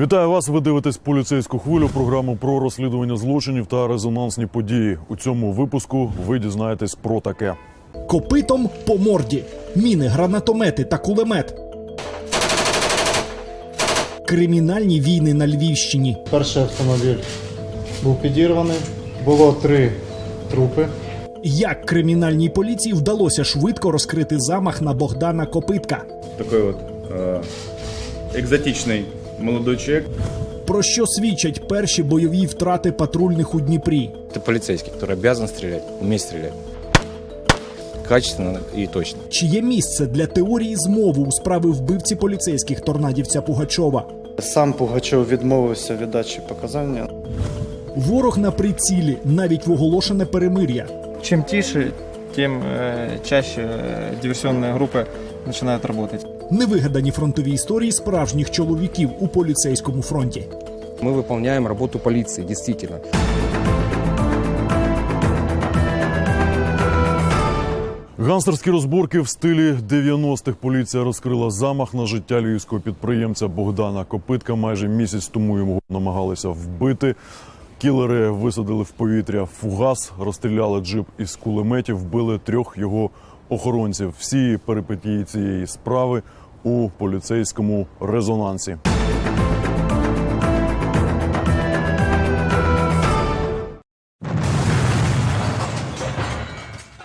Вітаю вас. Ви дивитесь поліцейську хвилю, програму про розслідування злочинів та резонансні події. У цьому випуску ви дізнаєтесь про таке. Копитом по морді, міни, гранатомети та кулемет. Кримінальні війни на Львівщині. Перший автомобіль був підірваний. Було три трупи. Як кримінальній поліції вдалося швидко розкрити замах на Богдана Копитка? такой вот э, экзотичный молодой человек. Про що свідчать перші бойові втрати патрульних у Дніпрі? Ты полицейский, который обязан стрелять, уметь стрелять. Качественно и точно. Чи є місце для теорії змови у справи вбивці поліцейських торнадівця Пугачова? Сам Пугачов відмовився від дачі показання. Ворог на прицілі, навіть в оголошене перемир'я. Чем тише, тем э, чаще э, диверсионные группы начинают работать. Невигадані фронтові історії справжніх чоловіків у поліцейському фронті. Мы выполняем работу полиции, действительно. Гангстерські розборки в стилі 90-х. Поліція розкрила замах на життя львівського підприємця Богдана Копитка. Майже місяць тому його намагалися вбити. Кілери висадили в повітря фугас, розстріляли джип із кулеметів, вбили трьох його охоронців. Всі перипетії цієї справи у поліцейському резонансі.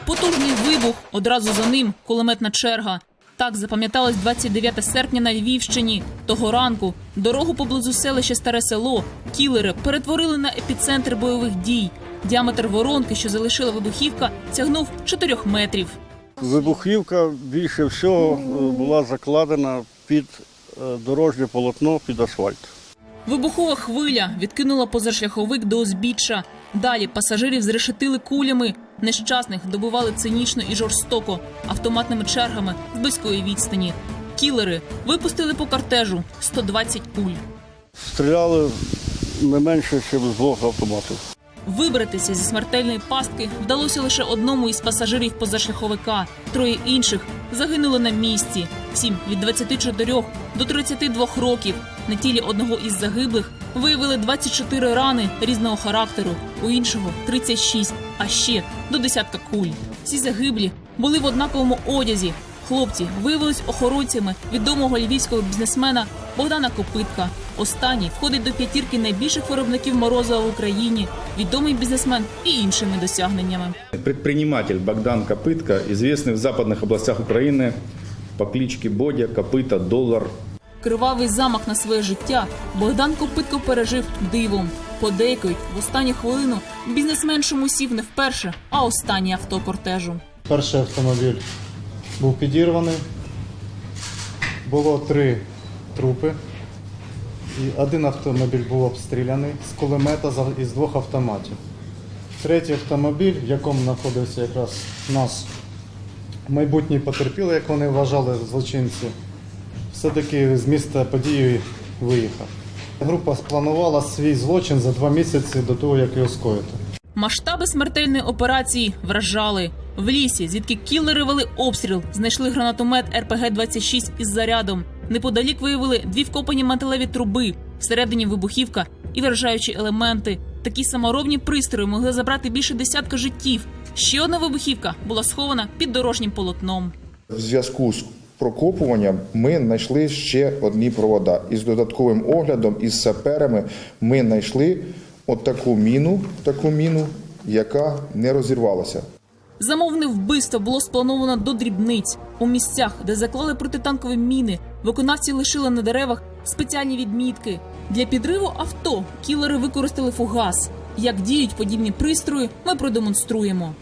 Потужний вибух, одразу за ним кулеметна черга. Так запам'яталось 29 серпня на Львівщині. Того ранку дорогу поблизу селища Старе Село кілери перетворили на епіцентр бойових дій. Діаметр воронки, що залишила вибухівка, сягнув 4 метрів. Вибухівка більше всього е, була закладена під е, дорожнє полотно під асфальт. Вибухова хвиля відкинула позашляховик до узбіччя. Далі пасажирів зрешетили кулями. Нещасних добивали цинічно і жорстоко автоматними чергами з близької відстані. Кілери випустили по кортежу 120 пуль. Стріляли не менше, ніж з двох автоматів. Вибратися зі смертельної пастки вдалося лише одному із пасажирів позашляховика. Троє інших загинули на місці. Всім від 24 до 32 років. На тілі одного із загиблих виявили 24 рани різного характеру, у іншого 36, а ще до десятка куль. Всі загиблі були в однаковому одязі. Хлопці виявились охоронцями відомого львівського бізнесмена Богдана Копитка. Останній входить до п'ятірки найбільших виробників морозива в Україні, відомий бізнесмен і іншими досягненнями. Предприниматель Богдан Копытко, известный в западных областях Украины по кличке Бодя, Копыта, Доллар. Кривавий замах на своє життя Богдан Копитко пережив дивом. Подейкують, в останню хвилину бізнесмен чому сів не вперше, а останнє авто кортежу. Перший автомобіль був підірваний. Було три трупи. І один автомобіль був обстріляний з кулемета із двох автоматів. Третій автомобіль, в якому знаходився якраз нас майбутній потерпілий, як вони вважали злочинці, все-таки з міста події виїхав. Група спланувала свій злочин за два місяці до того, як його скоїти. Масштаби смертельної операції вражали. В лісі, звідки кілери вели обстріл, знайшли гранатомет РПГ-26 із зарядом. Неподалік виявили дві вкопані металеві труби, всередині вибухівка і вражаючі елементи. Такі саморобні пристрої могли забрати більше десятка життів. Ще одна вибухівка була схована під дорожнім полотном. В зв'язку з прокопуванням ми знайшли ще одні провода. І з додатковим оглядом, із саперами ми знайшли от таку міну, таку міну, яка не розірвалася. Замовне вбивство було сплановано до дрібниць. У місцях, де заклали протитанкові міни, виконавці лишили на деревах спеціальні відмітки. Для підриву авто кілери використали фугас. Як діють подібні пристрої, ми продемонструємо.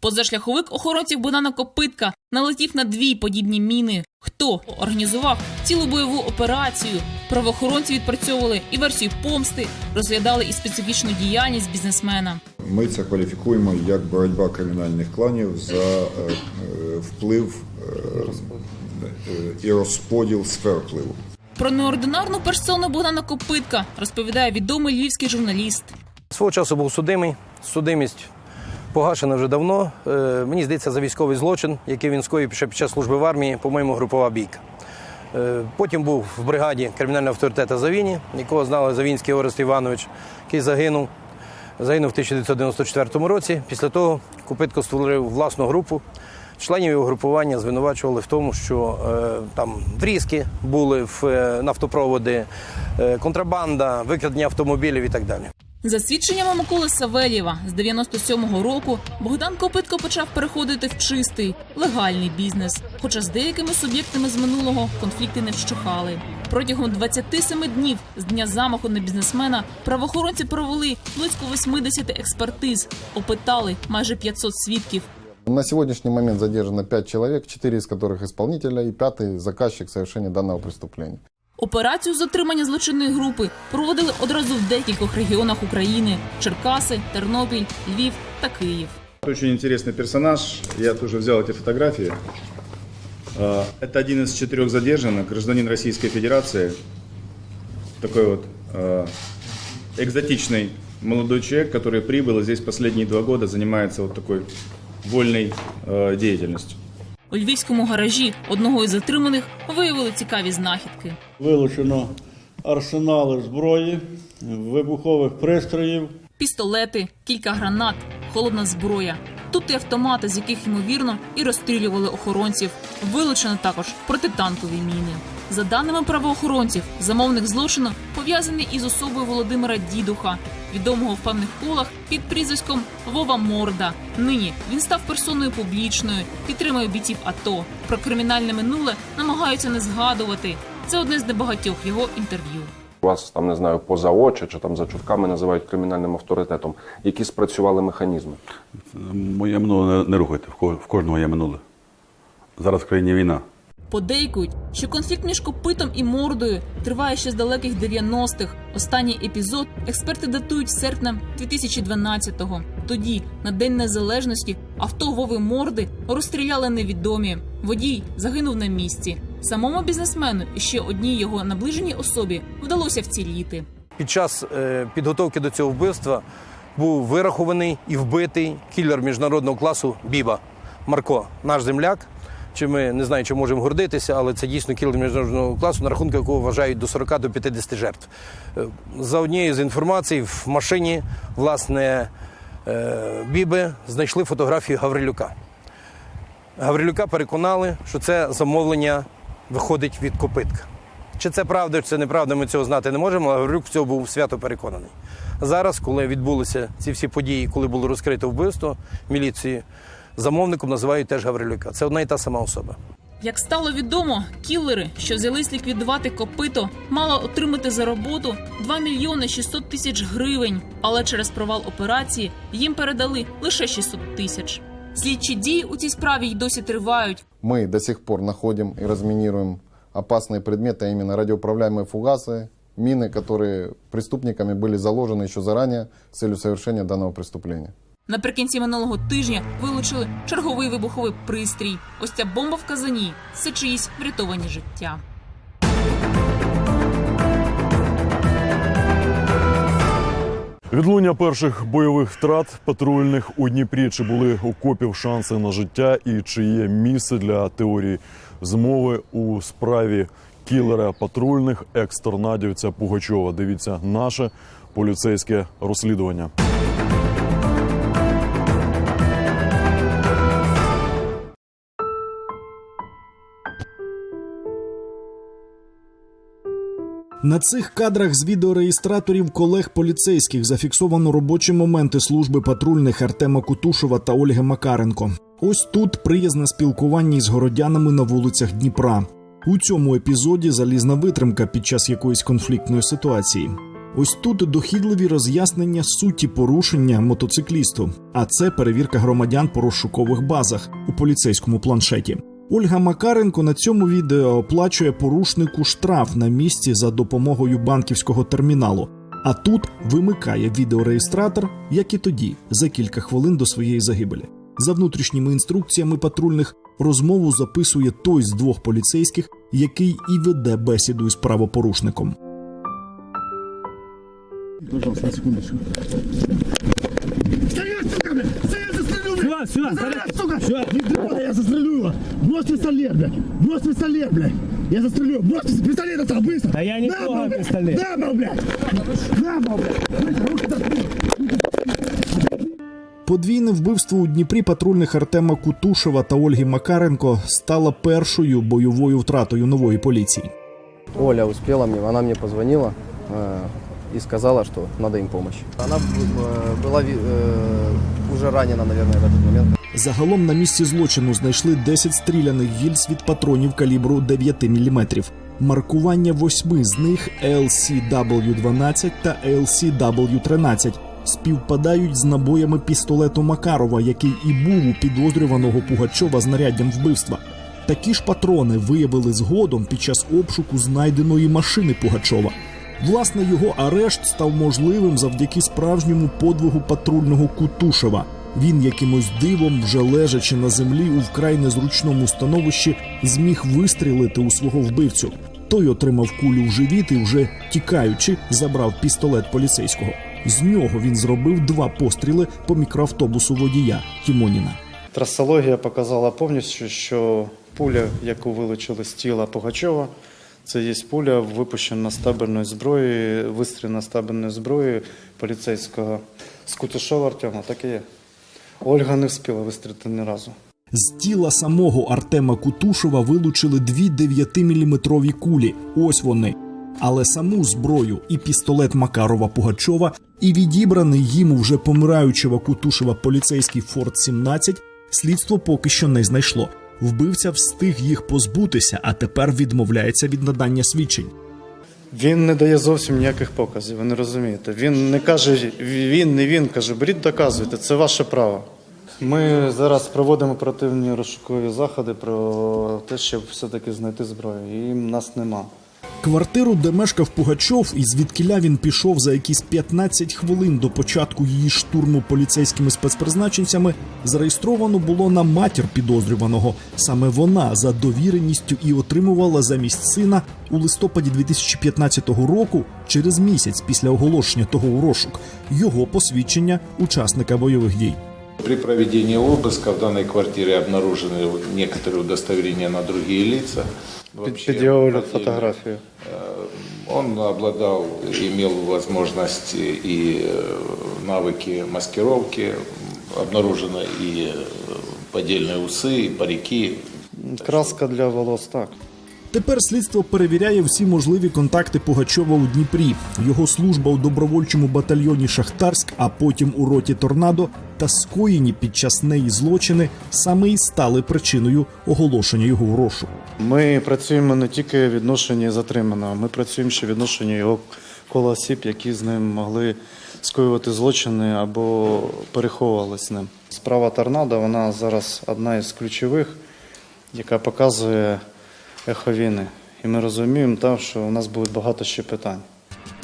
Позашляховик охоронців Богдана Копитка налетів на дві подібні міни. Хто організував цілу бойову операцію? Правоохоронці відпрацьовували і версію помсти, розглядали і специфічну діяльність бізнесмена. Ми це кваліфікуємо як боротьба кримінальних кланів за е, е, вплив е, е, і розподіл сфер впливу. Про неординарну персону Богдана Копитка розповідає відомий львівський журналіст. Свого часу був судимий. Судимість погашена вже давно. Е, Мені здається, за військовий злочин, який він скоїв ще під час служби в армії, по-моєму, групова бійка. Е, Потім був в бригаді кримінального авторитета Завіні, якого знали Завінський Орест Іванович, який загинув. Загинув в 1994 році. Після того Купитко створив власну групу. Членів його групування звинувачували в тому, що е, там врізки були в е, нафтопроводи, е, контрабанда, викрадення автомобілів і так далі. За свідченнями Миколи Савельєва, з 97-го року Богдан Копитко почав переходити в чистий легальний бізнес. Хоча з деякими суб'єктами з минулого конфлікти не вщухали. Протягом 27 днів з дня замаху на бізнесмена правоохоронці провели близько 80 експертиз, опитали майже 500 свідків. На сегодняшний момент задержано 5 человек, 4 из которых исполнителя и пятый заказчик совершения данного преступления. Операцію з затримання злочинної групи проводили одразу в декількох регіонах України: Черкаси, Тернопіль, Львів та Київ. Очень интересный персонаж. Я тоже взял эти фотографии. А, Это один из четырех задержанных, гражданин Российской Федерации. Такой вот а, экзотичный молодой человек, который прибыл и здесь последние два года занимается вот такой вольной а, деятельностью. У львівському гаражі одного із затриманих виявили цікаві знахідки. Вилучено арсенали зброї, вибухових пристроїв, Пістолети, кілька гранат, холодна зброя. Тут і автомати, з яких ймовірно і розстрілювали охоронців. Вилучено також протитанкові міни. За даними правоохоронців, замовник злочину пов'язаний із особою Володимира Дідуха, відомого в певних колах під прізвиськом Вова Морда. Нині він став персоною публічною, підтримує бійців АТО. Про кримінальне минуле намагаються не згадувати. Це одне з небагатьох його інтерв'ю. Вас там не знаю поза очі чи там за чутками називають кримінальним авторитетом. Які спрацювали механізми? Моє минуле не, не рухайте, в кожного є минуле. Зараз в країні війна. Подейкують, що конфлікт між копитом і мордою триває ще з далеких 90-х. Останній епізод експерти датують серпня 2012-го. Тоді, на День Незалежності, авто Вови Морди розстріляли невідомі. Водій загинув на місці. Самому бізнесмену і ще одній його наближеній особі вдалося вціліти. Під час е, підготовки до цього вбивства був вирахований і вбитий кілер міжнародного класу Біба Марко, наш земляк. Чи ми не знаю, чи можемо гордитися, але це дійсно кілер міжнародного класу, на рахунку якого вважають до 40 до 50 жертв. Е, За однією з інформацій, в машині власне е, Біби знайшли фотографію Гаврилюка. Гаврилюка переконали, що це замовлення виходить від копитка. Чи це правда, чи це неправда, ми цього знати не можемо, але Гаврилюк в цього був свято переконаний. Зараз, коли відбулися ці всі події, коли було розкрито вбивство міліції, замовником називають теж Гаврилюка. Це одна і та сама особа. Як стало відомо, кілери, що взялись ліквідувати копито, мали отримати за роботу 2 мільйони 600 тисяч гривень, але через провал операції їм передали лише 600 тисяч. Слідчі дії у цій справі й досі тривають. Мы до сих пор находим и разминируем опасные предметы, а именно радиоуправляемые фугасы, мины, которые преступниками были заложены еще заранее с целью совершения данного преступления. Наприкінці минулого тижня вилучили черговий вибуховий пристрій. Ось ця бомба в казані це чиїсь врятовані життя. Відлуння перших бойових втрат патрульних у Дніпрі. Чи були у копів шанси на життя і чи є місце для теорії змови у справі кілера патрульних екс-торнадівця Пугачова? Дивіться наше поліцейське розслідування. На цих кадрах з відеореєстраторів колег поліцейських зафіксовано робочі моменти служби патрульних Артема Кутушова та Ольги Макаренко. Ось тут приязне спілкування із городянами на вулицях Дніпра. У цьому епізоді залізна витримка під час якоїсь конфліктної ситуації. Ось тут дохідливі роз'яснення суті порушення мотоциклісту, а це перевірка громадян по розшукових базах у поліцейському планшеті. Ольга Макаренко на цьому відео оплачує порушнику штраф на місці за допомогою банківського терміналу. А тут вимикає відеореєстратор, як і тоді, за кілька хвилин до своєї загибелі. За внутрішніми інструкціями патрульних розмову записує той з двох поліцейських, який і веде бесіду із правопорушником. Пожалуйста сука! Все, не я застрелю его! Брось пистолет, блядь! Брось пистолет, блядь! Я застрелю! Брось пистолет, пистолет достал, быстро! Да я не трогаю пистолет! На, был, блядь! На, был, блядь! Быстро, руки достал! Подвійне вбивство у Дніпрі патрульних Артема Кутушева та Ольги Макаренко стало першою бойовою втратою нової поліції. Оля успела мне, она мне позвонила э, и сказала, что надо им помощь. Она э, была ви- э, уже ранена, наверное, в этот момент. Загалом на місці злочину знайшли 10 стріляних гільз від патронів калібру 9 мм. Маркування восьми з них LCW-12 та LCW-13 співпадають з набоями пістолету Макарова, який і був у підозрюваного Пугачова знаряддям вбивства. Такі ж патрони виявили згодом під час обшуку знайденої машини Пугачова. Власне, його арешт став можливим завдяки справжньому подвигу патрульного Кутушева. Він якимось дивом, вже лежачи на землі у вкрай незручному становищі, зміг вистрілити у свого вбивцю. Той отримав кулю в живіт і вже тікаючи, забрав пістолет поліцейського. З нього він зробив два постріли по мікроавтобусу водія Тімоніна. Трасологія показала повністю, що пуля, яку вилучили з тіла Пугачова, це є пуля випущена з табельної зброї, вистрілена з табельної зброї поліцейського з Кутушова Артема. Так і є. Ольга не встигла вистрілити ні разу. З тіла самого Артема Кутушева вилучили дві 9-мм кулі. Ось вони. Але саму зброю і пістолет Макарова Пугачова, і відібраний їм вже помираючого Кутушева поліцейський Форт 17 слідство поки що не знайшло. Вбивця встиг їх позбутися, а тепер відмовляється від надання свідчень. Він не дає зовсім ніяких показів, ви не розумієте. Він не каже, він, не він, каже, беріть, доказуйте, це ваше право. Ми зараз проводимо оперативні розшукові заходи про те, щоб все-таки знайти зброю. І нас нема. Квартиру, де мешкав Пугачов, і звідкіля він пішов за якісь 15 хвилин до початку її штурму поліцейськими спецпризначенцями, зареєстровано було на матір підозрюваного. Саме вона за довіреністю і отримувала замість сина у листопаді 2015 року, через місяць після оголошення того у розшук, його посвідчення учасника бойових дій. При проведении обыска в данной квартире обнаружены некоторые удостоверения на другие лица. Вообще, Під'явили владелец, фотографію. э, Он обладал, имел возможности и э, навыки маскировки. Обнаружено и э, поддельные усы, и парики. Краска для волос, так. Тепер слідство перевіряє всі можливі контакти Пугачова у Дніпрі, його служба у добровольчому батальйоні Шахтарськ, а потім у роті Торнадо та скоєні під час неї злочини саме і стали причиною оголошення його в розшук. Ми працюємо не тільки в відношенні затриманого, ми працюємо ще в його кола осіб, які з ним могли скоювати злочини або переховували з ним. Справа Торнадо, вона зараз одна із ключових, яка показує ехо війни. І ми розуміємо, так, що у нас буде багато ще питань.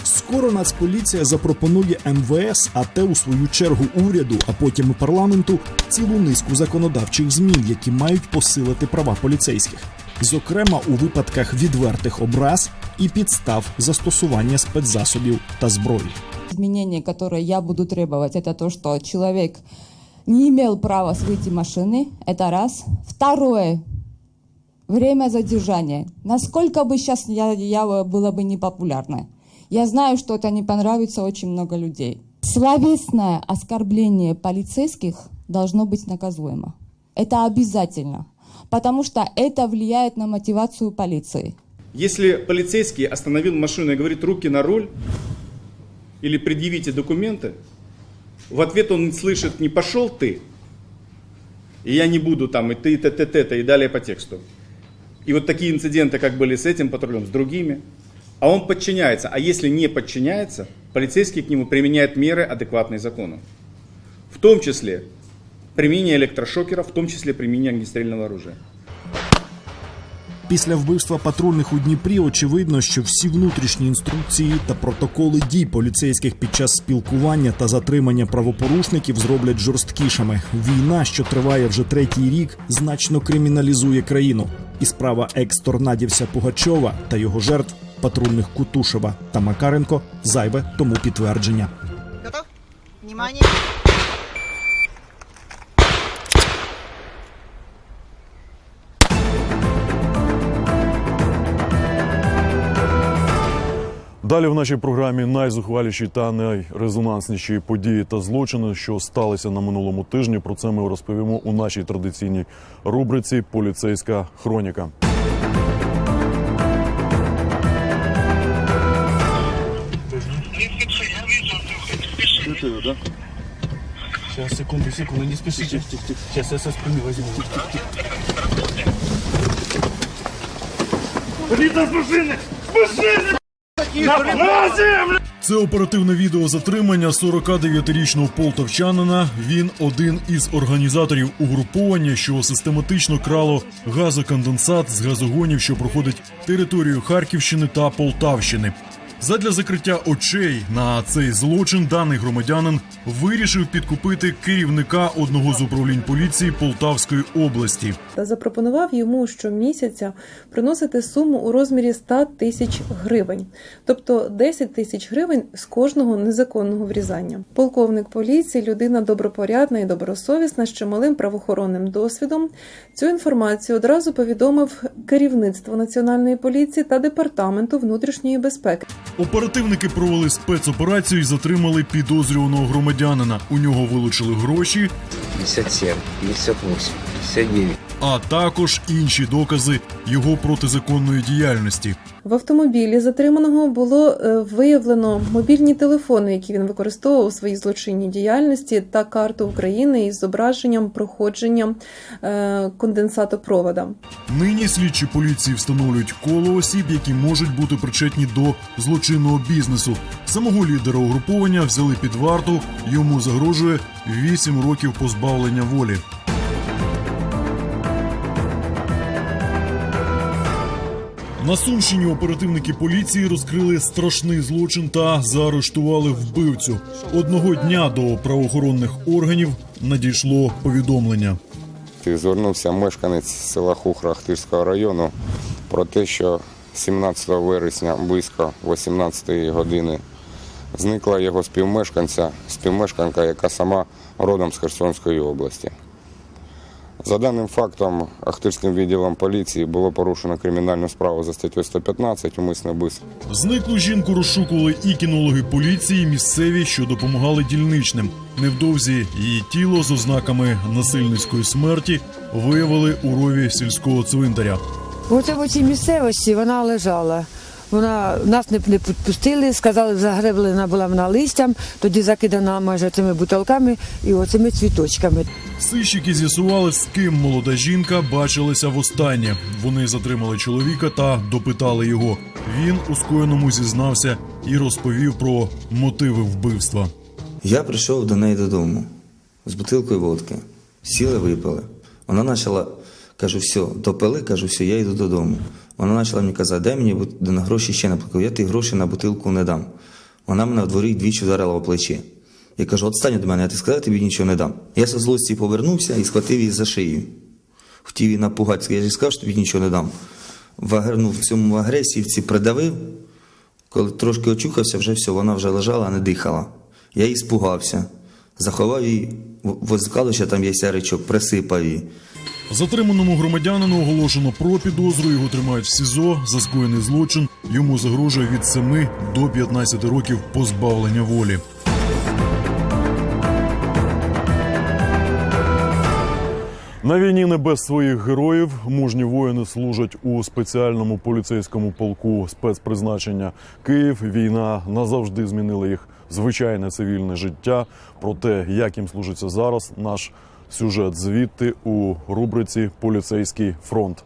Скоро Нацполіція запропонує МВС, а те у свою чергу уряду, а потім і парламенту цілу низку законодавчих змін, які мають посилити права поліцейських, зокрема у випадках відвертих образ і підстав застосування спецзасобів та зброї. Изменение, которое я буду требовать, это то, что человек не имел права выйти машины. Это раз. Второе. Время задержания. Насколько бы сейчас я, я была бы непопулярна. Я знаю, что это не понравится очень много людей. Словесное оскорбление полицейских должно быть наказуемо. Это обязательно. Потому что это влияет на мотивацию полиции. Если полицейский остановил машину и говорит руки на руль или предъявите документы, в ответ он слышит не пошел ты, и я не буду там, и ты, и т, т, т, т, и далее по тексту. И вот такие инциденты, как были с этим патрулем, с другими. А он подчиняется. А если не подчиняется, полицейский к нему применяет меры, адекватные закону. В том числе применение электрошокера, в том числе применение огнестрельного оружия. Після вбивства патрульних у Дніпрі очевидно, що всі внутрішні інструкції та протоколи дій поліцейських під час спілкування та затримання правопорушників зроблять жорсткішими. Війна, що триває вже третій рік, значно криміналізує країну. І справа екс-торнадівця Пугачова та його жертв патрульних Кутушева та Макаренко зайве тому підтвердження. Готов? Внимание. Далі в нашій програмі найзухваліші та найрезонансніші події та злочини, що сталися на минулому тижні. Про це ми розповімо у нашій традиційній рубриці Поліцейська хроніка. Сейчас, секунду, секунду, не спешите. Сейчас я со спины возьму. Полиция с машины! С машины! Це оперативне відео затримання 49-річного полтавчанина. Він один із організаторів угруповання, що систематично крало газоконденсат з газогонів, що проходить територію Харківщини та Полтавщини. Задля закриття очей на цей злочин даний громадянин вирішив підкупити керівника одного з управлінь поліції Полтавської області. та запропонував йому щомісяця приносити суму у розмірі 100 тисяч гривень, тобто 10 тисяч гривень з кожного незаконного врізання. Полковник поліції, людина добропорядна і добросовісна, з чималим правоохоронним досвідом. Цю інформацію одразу повідомив керівництво національної поліції та департаменту внутрішньої безпеки. Оперативники провели спецоперацію і затримали підозрюваного громадянина. У нього вилучили гроші, 57, 58, 59. А також інші докази його протизаконної діяльності. В автомобілі затриманого було е, виявлено мобільні телефони, які він використовував у своїй злочинній діяльності, та карту України із зображенням проходження е, конденсатопровода. Нині слідчі поліції встановлюють коло осіб, які можуть бути причетні до злочинного бізнесу. Самого лідера угруповання взяли під варту. Йому загрожує 8 років позбавлення волі. На Сумщині оперативники поліції розкрили страшний злочин та заарештували вбивцю. Одного дня до правоохоронних органів надійшло повідомлення. Звернувся мешканець села Хухра Ахтирського району про те, що 17 вересня близько 18-ї години зникла його співмешканця, співмешканка, яка сама родом з Херсонської області. За даним фактом, Ахтирським відділом поліції було порушено кримінальну справу за статтю 115 умисне вбивство. Зниклу жінку розшукували і кінологи поліції, і місцеві, що допомагали дільничним. Невдовзі її тіло з ознаками насильницької смерті виявили у рові сільського цвинтаря. Оце в цій місцевості вона лежала. Вона нас не, не підпустили, сказали, загреблена була вона листям, тоді закидана майже цими бутилками і оцими цвіточками. Сищики з'ясували, з ким молода жінка бачилася востаннє. Вони затримали чоловіка та допитали його. Він у скоєному зізнався і розповів про мотиви вбивства. Я прийшов до неї додому з бутилкою водки. Сіли, випили. Вона почала, кажу, все, допили, кажу, все, я йду додому. Вона почала мені казати, дай мені на гроші ще наплакав. Я ті гроші на бутилку не дам. Вона мене в дворі двічі вдарила по плечі. Я кажу, отстань від мене, я ти сказав, тобі нічого не дам. Я зі злості повернувся і схватив її за шию. Хотів її напугати, я ж сказав, що тобі нічого не дам. В, ну, в цьому агресівці придавив, коли трошки очухався, вже все, вона вже лежала, не дихала. Я її спугався, заховав її в- там є сяричок, присипав її. Затриманому громадянину оголошено про підозру. Його тримають в СІЗО за скоєний злочин. Йому загрожує від 7 до 15 років позбавлення волі. На війні не без своїх героїв мужні воїни служать у спеціальному поліцейському полку спецпризначення Київ. Війна назавжди змінила їх звичайне цивільне життя. Про те, як їм служиться зараз, наш сюжет звідти у рубриці Поліцейський фронт.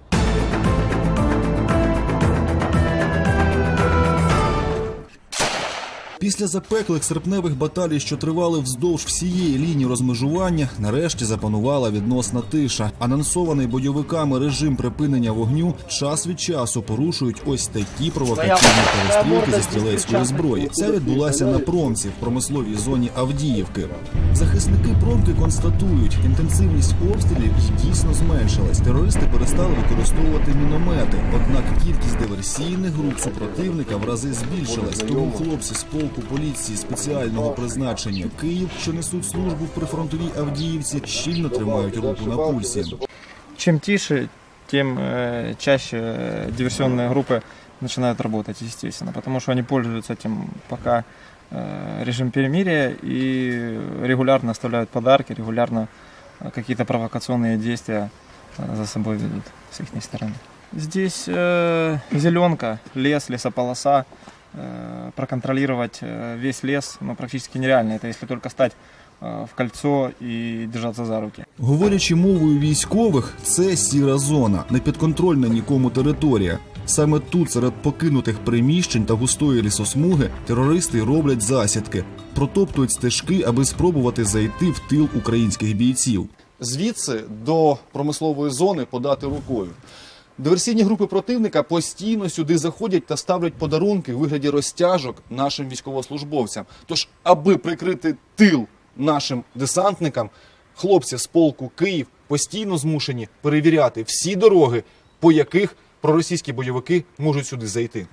Після запеклих серпневих баталій, що тривали вздовж всієї лінії розмежування, нарешті запанувала відносна тиша. Анонсований бойовиками режим припинення вогню час від часу порушують ось такі провокаційні перестрілки зі стрілецької зброї. Ця відбулася на промці в промисловій зоні Авдіївки. Захисники промки констатують, інтенсивність обстрілів дійсно зменшилась. Терористи перестали використовувати міномети. Однак кількість диверсійних груп супротивника в рази збільшилась. Тому хлопці з полку поліції спеціального призначення Київ, що несуть службу в прифронтовій Авдіївці, щільно тримають руку на пульсі. Чем тише, тем э, чаще э, диверсионные группы начинают работать, естественно, потому что они пользуются этим пока э, режим перемирия и регулярно оставляют подарки, регулярно э, какие-то провокационные действия э, за собой ведут с их стороны. Здесь э, зеленка, лес, лесополоса. Э, проконтролировать э, весь лес ну, практически нереально. Это если только стать э, в кольцо и держаться за руки. Говорячи мовою військових, це сіра зона, не підконтрольна нікому територія. Саме тут, серед покинутих приміщень та густої лісосмуги, терористи роблять засідки, протоптують стежки, аби спробувати зайти в тил українських бійців. звідси до промислової зони подати рукою. Диверсійні групи противника постійно сюди заходять та ставлять подарунки в вигляді розтяжок нашим військовослужбовцям. Тож, аби прикрити тил нашим десантникам, хлопці з полку Київ постійно змушені перевіряти всі дороги, по яких проросійські бойовики можуть сюди зайти.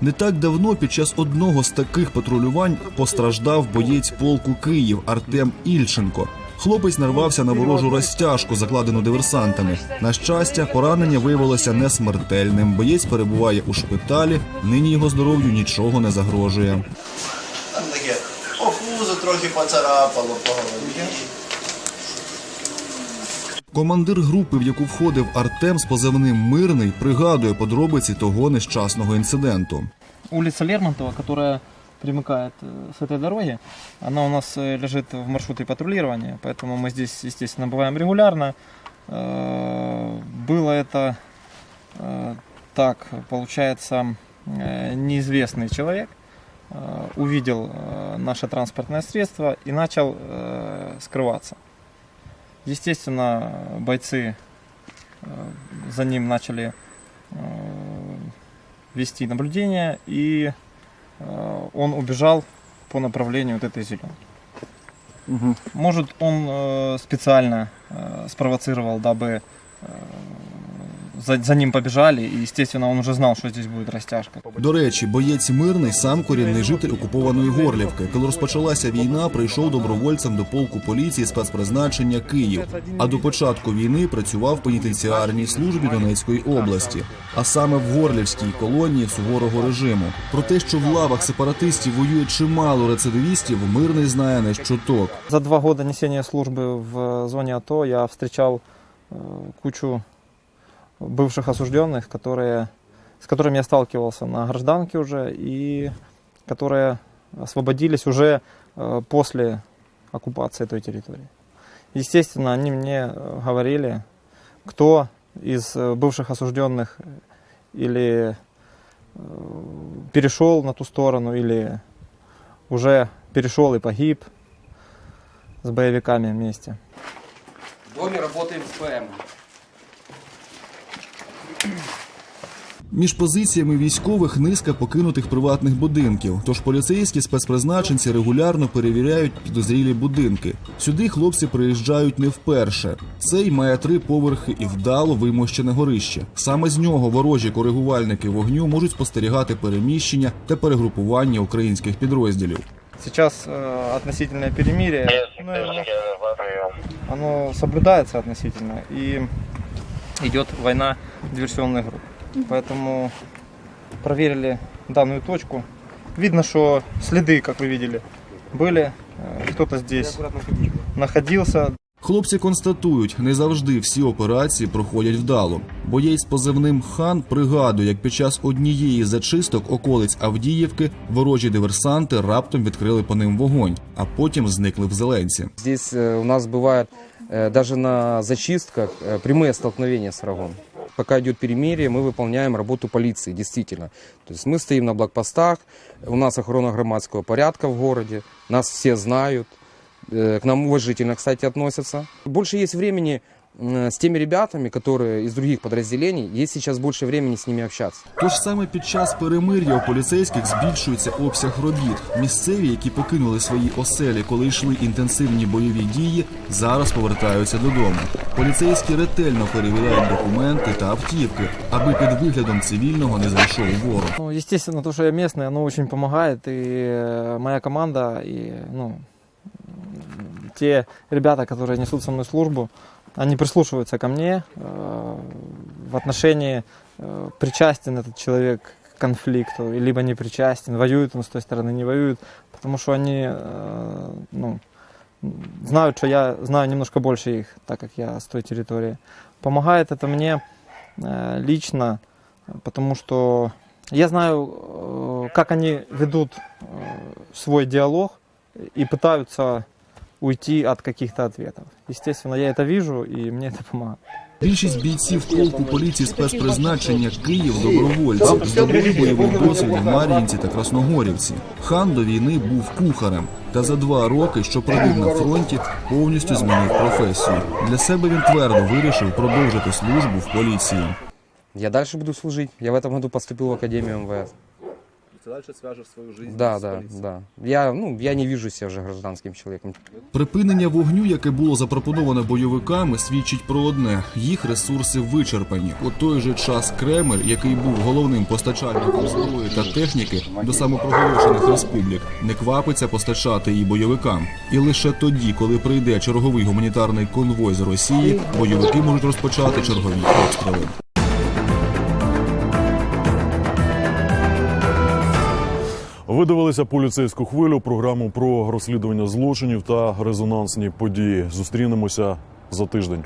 Не так давно під час одного з таких патрулювань постраждав боєць полку Київ Артем Ільченко. Хлопець нарвався на ворожу розтяжку, закладену диверсантами. На щастя, поранення виявилося не смертельним. Боєць перебуває у шпиталі. Нині його здоров'ю нічого не загрожує. Там таке по трохи поцарапало, по голові. Командир групи, в яку входив Артем з позивним Мирний, пригадує подробиці того нещасного інциденту. Улица Лермонтова, которая примыкает э, с этой дороги, она у нас э, лежит в маршруте патрулирования, поэтому мы здесь, естественно, бываем регулярно. Э, Было это так, получается, неизвестный человек увидел наше транспортное средство и начал скрываться. Естественно, бойцы за ним начали вести наблюдение, и он убежал по направлению вот этой зеленки. Может, он э, специально э, спровоцировал, дабы э, за, за ним побежали, и, естественно, он уже знал, что здесь будет растяжка. До речі, боєць мирний сам корінний житель окупованої Горлівки. Коли розпочалася війна, прийшов добровольцем до полку поліції спецпризначення Київ. А до початку війни працював в пенітенціарній службі Донецької області, а саме в Горлівській колонії суворого режиму. Про те, що в лавах сепаратистів воює чимало рецидивістів, мирний знає не щоток. За два года несения службы в зоне АТО я встречал э, кучу бывших осужденных, которые, с которыми я сталкивался на гражданке уже и которые освободились уже э, после оккупации той территории. Естественно, они мне э, говорили, кто из э, бывших осужденных или перешел на ту сторону, или уже перешел и погиб с боевиками вместе. В доме работаем с ПМ. Між позиціями військових низка покинутих приватних будинків. Тож поліцейські спецпризначенці регулярно перевіряють підозрілі будинки. Сюди хлопці приїжджають не вперше. Цей має три поверхи і вдало вимощене горище. Саме з нього ворожі коригувальники вогню можуть спостерігати переміщення та перегрупування українських підрозділів. Сейчас э, относительное перемирие, ну, оно, оно относительно, и идет война диверсионных групп. Поэтому проверили данную точку. Видно, что следы, как вы видели, были. Э, Кто-то здесь находился. Хлопці констатують, не завжди всі операції проходять вдало. Боєць з позивним хан пригадує, як під час однієї з зачисток околиць Авдіївки ворожі диверсанти раптом відкрили по ним вогонь, а потім зникли в зеленці. Здесь э, у нас бывает э, даже на зачистках э, прямые столкновения с врагом. Пока идет перемирие, мы выполняем работу полиции, действительно. То есть мы стоим на блокпостах, у нас охрана громадского порядка в городе, нас все знают, э, к нам уважительно, кстати, относятся. Больше есть времени э, с теми ребятами, которые из других подразделений, есть сейчас больше времени с ними общаться. Тож саме під час перемир'я у поліцейських збільшується обсяг робіт. Місцеві, які покинули свої оселі, коли йшли інтенсивні бойові дії, зараз повертаються додому. Поліцейські ретельно перевіряють документи та автівки, аби під виглядом цивільного не зайшов ворог. Ну, естественно, то, что я местный, оно очень помогает. И э, моя команда, и ну, м, те ребята, которые несут со мной службу, они прислушиваются ко мне э, в отношении э, причастен этот человек к конфликту, либо не причастен, воюет он с той стороны, не воюет, потому что они э, ну, знают, что я знаю немножко больше их, так как я с той территории. Помогает это мне э, лично, потому что я знаю, э, как они ведут э, свой диалог и пытаются уйти от каких-то ответов. Естественно, я это вижу, и мне это помогает. Більшість бійців полку поліції спецпризначення Київ добровольці здобули бойовий досвід в Мар'їнці та Красногорівці. Хан до війни був кухарем. Та за два роки, що провів на фронті, повністю змінив професію. Для себе він твердо вирішив продовжити службу в поліції. Я дальше буду служить. Я в этом году поступил в Академию МВС. Ти далі зв'яжеш свою життя Да, з да, да. Я, ну, я не вижу себя уже гражданским человеком. Припинення вогню, яке було запропоноване бойовиками, свідчить про одне: їх ресурси вичерпані. У той же час Кремль, який був головним постачальником зброї та техніки до самопроголошених республік, не квапиться постачати її бойовикам. І лише тоді, коли прийде черговий гуманітарний конвой з Росії, бойовики можуть розпочати чергові обстріли. Ви дивилися поліцейську хвилю, програму про розслідування злочинів та резонансні події. Зустрінемося за тиждень.